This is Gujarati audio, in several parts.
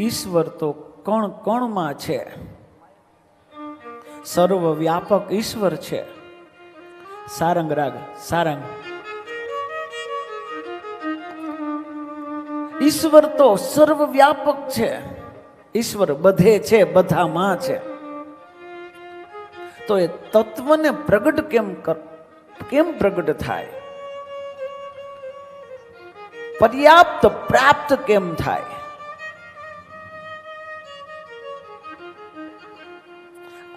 ઈશ્વર તો કણ કણમાં છે. સર્વ વ્યાપક ઈશ્વર છે. સારંગ રાગ, સારંગ. ઈશ્વર તો સર્વ વ્યાપક છે. ઈશ્વર બધે છે, બધામાં છે. તો એ તત્વને પ્રગટ કેમ કેમ પ્રગટ થાય? પર્યાપ્ત પ્રાપ્ત કેમ થાય?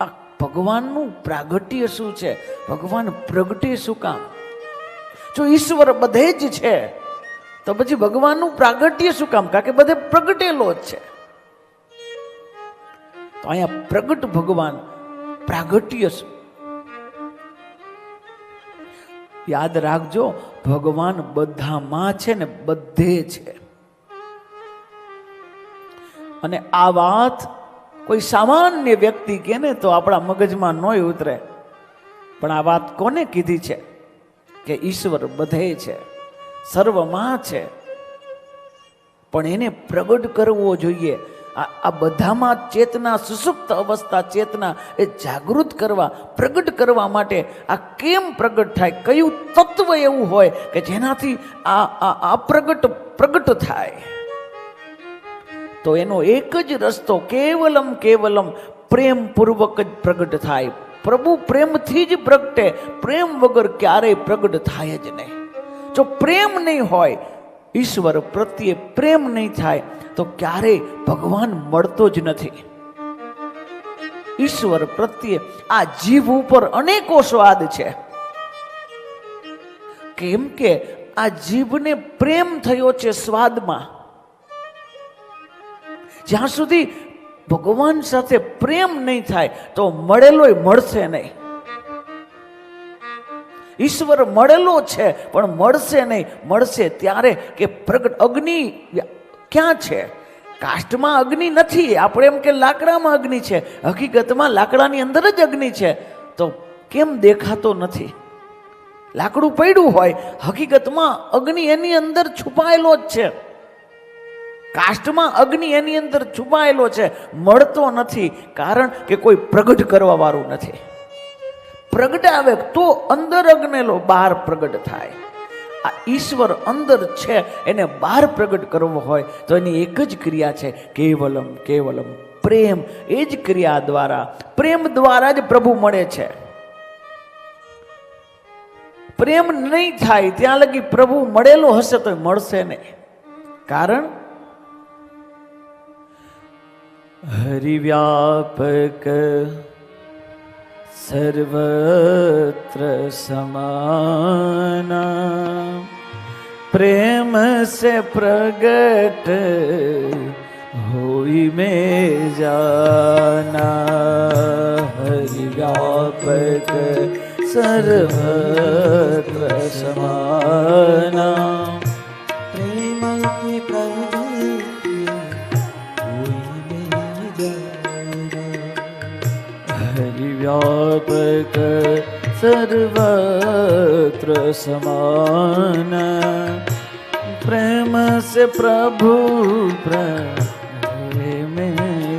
આ ભગવાનનું પ્રાગટ્ય શું છે? ભગવાન પ્રગટે શું કામ? જો ઈશ્વર બધે જ છે, તો પછી ભગવાનનું પ્રાગટ્ય શું કામ? કારણ કે બધે પ્રગટેલો જ છે. તો અહીંયા પ્રગટ ભગવાન પ્રાગટ્ય શું? યાદ રાખજો, ભગવાન બધામાં છે ને બધે છે. અને આ વાત કોઈ સામાન્ય વ્યક્તિ કે ને તો આપણા મગજમાં નોય ઉતરે. પણ આ વાત કોને કીધી છે? કે ઈશ્વર બધે છે, સર્વમાં છે. પણ એને પ્રગટ કરવો જોઈએ. આ આ બધામાં ચેતના, સુસુપ્ત અવસ્થા ચેતના એ જાગૃત કરવા, પ્રગટ કરવા માટે આ કેમ પ્રગટ થાય? કયું તત્વ એવું હોય કે જેનાથી આ આ પ્રગટ પ્રગટ થાય? તો એનો એક જ રસ્તો કેવલમ કેવલમ પ્રેમપૂર્વક જ પ્રગટ થાય. પ્રભુ પ્રેમથી જ પ્રગટે, પ્રેમ વગર ક્યારેય પ્રગટ થાય જ નહીં. જો પ્રેમ નહીં હોય, ઈશ્વર પ્રત્યે પ્રેમ નહીં થાય, તો ક્યારેય ભગવાન મળતો જ નથી. ઈશ્વર પ્રત્યે આ જીભ ઉપર અનેકો સ્વાદ છે. કેમ કે આ જીભને પ્રેમ થયો છે સ્વાદમાં. જ્યાં સુધી ભગવાન સાથે પ્રેમ નહીં થાય, તો મળેલોય મળશે નહીં. ઈશ્વર મળેલો છે, પણ મળશે નહીં. મળશે ત્યારે કે પ્રગટ અગ્નિ ક્યાં છે? કાષ્ટમાં અગ્નિ નથી. આપણે એમ કે લાકડામાં અગ્નિ છે. હકીકતમાં લાકડાની અંદર જ અગ્નિ છે. તો કેમ દેખાતો નથી? લાકડું પડ્યું હોય, હકીકતમાં અગ્નિ એની અંદર છુપાયેલો જ છે. કાષ્ટમાં અગ્નિ એની અંદર છુપાયેલો છે, મળતો નથી, કારણ કે કોઈ પ્રગટ કરવા વાળું નથી પ્રગટાવે તો અંદર અગ્નેલો બહાર પ્રગટ થાય. આ ઈશ્વર અંદર છે, એને બહાર પ્રગટ કરવો હોય, તો એની એક જ ક્રિયા છે, કેવલમ કેવલમ પ્રેમ. એ જ ક્રિયા દ્વારા, પ્રેમ દ્વારા જ પ્રભુ મળે છે. પ્રેમ નહીં થાય, ત્યાં લગી પ્રભુ મળેલો હશે તો મળશે નહીં. કારણ हरिव्यापक सर्वत्र समाना प्रेम से प्रगट होई में जाना हरिव्यापक सर्व से प्रभु प्रेम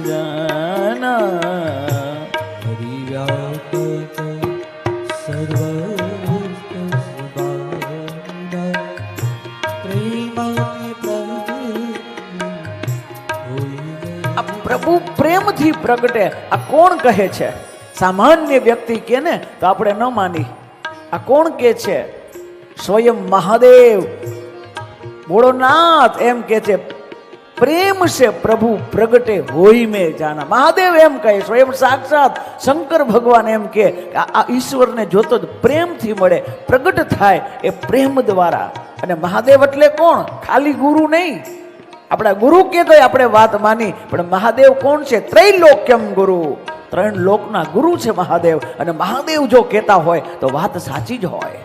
जाना हरिव्यापक सर्वत्र समाना प्रेम के प्रभु होई આ પ્રભુ પ્રેમથી પ્રગટે આ કોણ કહે છે સામાન્ય વ્યક્તિ કે ને તો આપણે ન માની આ કોણ કે છે સ્વયં મહાદેવ ભોળોનાથ એમ કે છે, પ્રેમ છે પ્રભુ, પ્રગટે હોય મેં જાના. મહાદેવ એમ કહે સ્વયં સાક્ષાત શંકર ભગવાન એમ કે આ ઈશ્વરને જોતો જ પ્રેમથી મળે, પ્રગટ થાય એ પ્રેમ દ્વારા. અને મહાદેવ એટલે કોણ? ખાલી ગુરુ નહીં. આપણા ગુરુ કહેતો આપણે વાત માની, પણ મહાદેવ કોણ છે? ત્રૈલોક્યમ ગુરુ. ત્રણ લોકના ગુરુ છે મહાદેવ. અને મહાદેવ જો કહેતા હોય તો વાત સાચી જ હોય.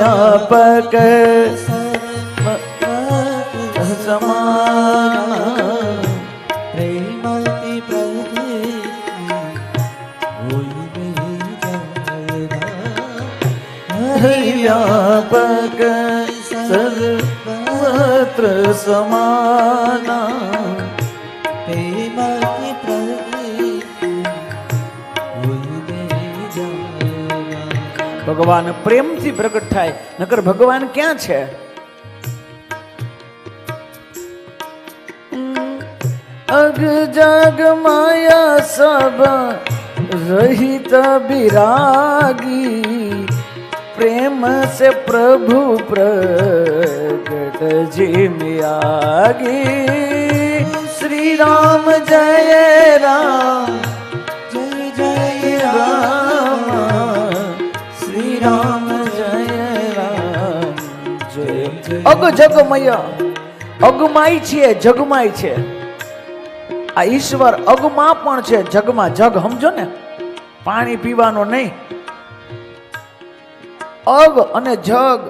વ્યાપક સમાન પ્રેમતી પ્રભે વ્યાપક સર્વત્ર સમાના ભગવાન પ્રેમથી પ્રગટ થાય. નકર ભગવાન ક્યાં છે? અગ જગ માયા સબ રહિત બિરાગી. પ્રેમ સે પ્રભુ પ્રગટ જીમ્યાગી શ્રી રામ જય રામ. રામ. અગ જગમય, અગમાય છે, જગમાય છે. આ ઈશ્વર અગમાં પણ છે, જગમાં જગ, સમજો ને? પાણી પીવાનો નહીં. અગ અને જગ,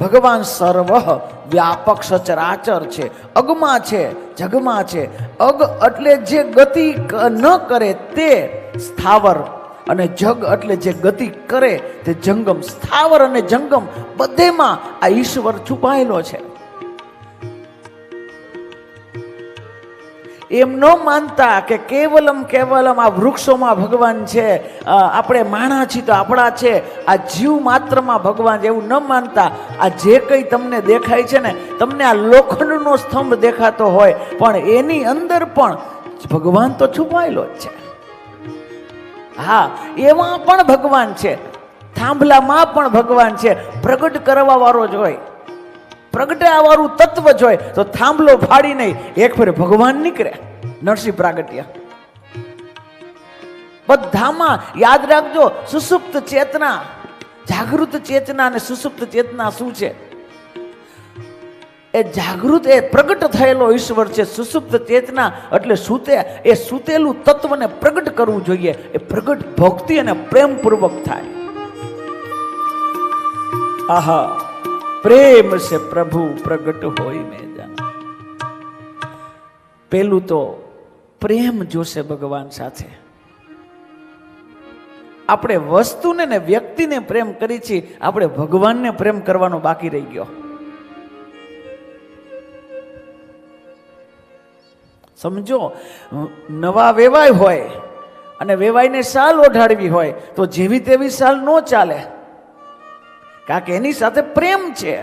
ભગવાન સર્વ વ્યાપક સચરાચર છે. અગમાં છે, જગમાં છે. અગ એટલે જે ગતિ ન કરે તે સ્થાવર અને જગ એટલે જે ગતિ કરે તે જંગમ, સ્થાવર અને જંગમ બધેમાં આ ઈશ્વર છુપાયેલો છે. એમ ન માનતા કે કેવલમ કેવલમ આ વૃક્ષોમાં ભગવાન છે આપણે માણા છીએ તો આપણા છે, આ જીવ માત્રમાં ભગવાન એવું ન માનતા. આ જે કંઈ તમને દેખાય છે ને, તમને આ લોખંડનો સ્તંભ દેખાતો હોય, પણ એની અંદર પણ ભગવાન તો છુપાયેલો જ છે. હા, એમાં પણ ભગવાન છે. થાંભલામાં પણ ભગવાન છે. પ્રગટ કરવા વાળો જ હોય. પ્રગટાવાળું તત્વ જ હોય. તો થાંભલો ફાડી નહીં. એક ફેર ભગવાન નીકળે. નરસિંહ પ્રાગટ્ય. બધામાં યાદ રાખજો, સુસુપ્ત ચેતના. જાગૃત ચેતના અને સુસુપ્ત ચેતના શું છે? એ જાગૃત, એ પ્રગટ થયેલો ઈશ્વર છે. સુસુપ્ત ચેતના એટલે સૂતે, એ સૂતેલું તત્વને પ્રગટ કરવું જોઈએ. એ પ્રગટ ભક્તિ અને પ્રેમપૂર્વક થાય. આહા, પ્રેમ છે પ્રભુ, પ્રગટ હોય જાના પેલું તો પ્રેમ જોશે ભગવાન સાથે. આપણે વસ્તુને ને વ્યક્તિને પ્રેમ કરી છીએ, આપણે ભગવાનને પ્રેમ કરવાનો બાકી રહી ગયો. સમજો? નવા વેવાય હોય અને વેવાઈને સાલ ઓઢાડવી હોય તો જેવી તેવી સાલ ન ચાલે. કારણ કે એની સાથે પ્રેમ છે,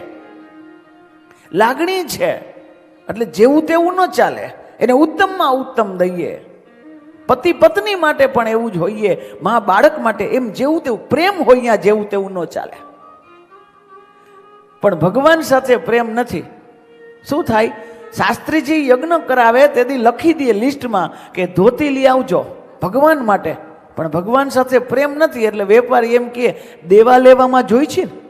લાગણી છે, એટલે જેવું તેવું ન ચાલે. એને ઉત્તમમાં ઉત્તમ દઈએ. પતિ પત્ની માટે પણ એવું જ હોઈએ. મા બાળક માટે એમ જેવું તેવું, પ્રેમ હોય જેવું તેવું ન ચાલે. પણ ભગવાન સાથે પ્રેમ નથી. શું થાય? શાસ્ત્રીજી યજ્ઞ કરાવે તેથી લખી દે લિસ્ટમાં કે ધોતી લઈ આવજો ભગવાન માટે. પણ ભગવાન સાથે પ્રેમ નથી એટલે વેપારી એમ કે દેવા લેવામાં જોઈ છે ને?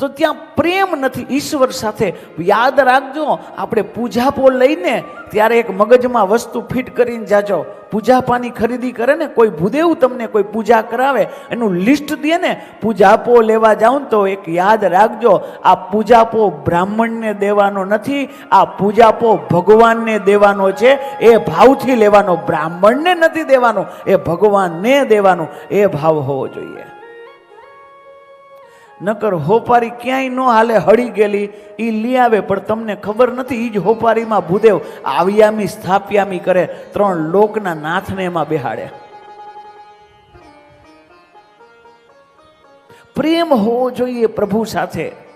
તો ત્યાં પ્રેમ નથી. ઈશ્વર સાથે યાદ રાખજો, આપણે પૂજાપો લઈને ત્યારે એક મગજમાં વસ્તુ ફિટ કરીને જાજો. પૂજાપાની ખરીદી કરે ને, કોઈ ભૂદેવ તમને કોઈ પૂજા કરાવે, એનું લિસ્ટ દે ને, પૂજાપો લેવા જાઓ તો એક યાદ રાખજો, આ પૂજાપો બ્રાહ્મણને દેવાનો નથી, આ પૂજાપો ભગવાનને દેવાનો છે. એ ભાવથી લેવાનો, બ્રાહ્મણને નથી દેવાનો, એ ભગવાનને દેવાનો, એ ભાવ હોવો જોઈએ. નકર હોપારી ક્યાંય ન હાલે હળી ગયેલી એ લઈ આવે, પણ તમને ખબર નથી એ જ હોપારીમાં ભૂદેવ આવ્યામી, સ્થાપ્યામી કરે, ત્રણ લોકના નાથને એમાં બેહાડે. પ્રેમ હોવો જોઈએ પ્રભુ સાથે.